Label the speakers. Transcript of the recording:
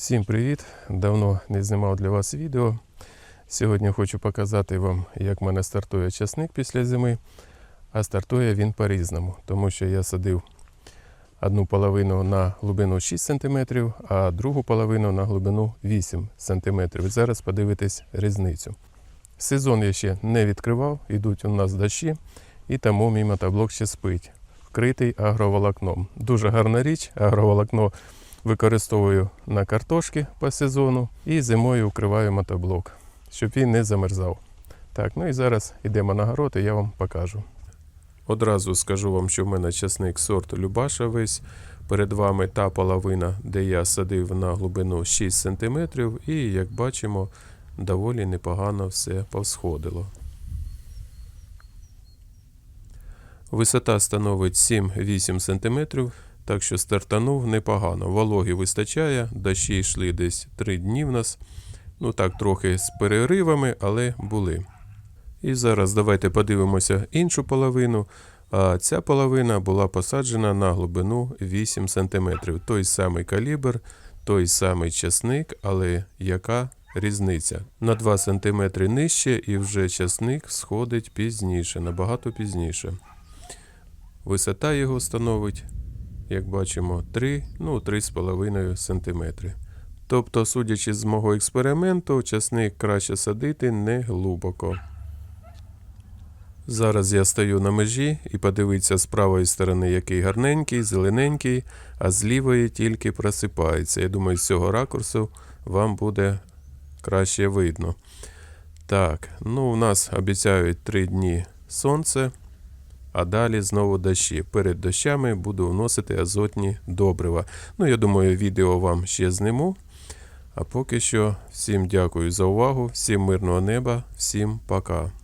Speaker 1: Всім привіт! Давно не знімав для вас відео. Сьогодні хочу показати вам, як в мене стартує часник після зими. А стартує він по-різному, тому що я садив одну половину на глибину 6 см, а другу половину на глибину 8 см. Зараз подивитесь різницю. Сезон я ще не відкривав, йдуть у нас дощі, і тому мій мотоблок ще спить, вкритий агроволокном. Дуже гарна річ, агроволокно використовую на картошки по сезону і зимою укриваю мотоблок, щоб він не замерзав. Так, ну і зараз йдемо на город і я вам покажу. Одразу скажу вам, що в мене часник сорт Любаша весь. Перед вами та половина, де я садив на глибину 6 см, і як бачимо, доволі непогано все повсходило. Висота становить 7-8 см, так що стартанув непогано. Вологи вистачає, дощі йшли десь 3 дні в нас. Ну так, трохи з переривами, але були. І зараз давайте подивимося іншу половину. А ця половина була посаджена на глибину 8 см. Той самий калібр, той самий часник, але яка різниця? На 2 см нижче і вже часник сходить пізніше, набагато пізніше. Висота його становить, як бачимо, 3, ну 3,5 см. Тобто, судячи з мого експерименту, часник краще садити не глибоко. Зараз я стою на межі і подивіться з правої сторони, який гарненький, зелененький, а з лівої тільки просипається. Я думаю, з цього ракурсу вам буде краще видно. Так, ну у нас обіцяють 3 дні сонце, а далі знову дощі. Перед дощами буду вносити азотні добрива. Ну, я думаю, відео вам ще зниму. А поки що всім дякую за увагу, всім мирного неба, всім пока.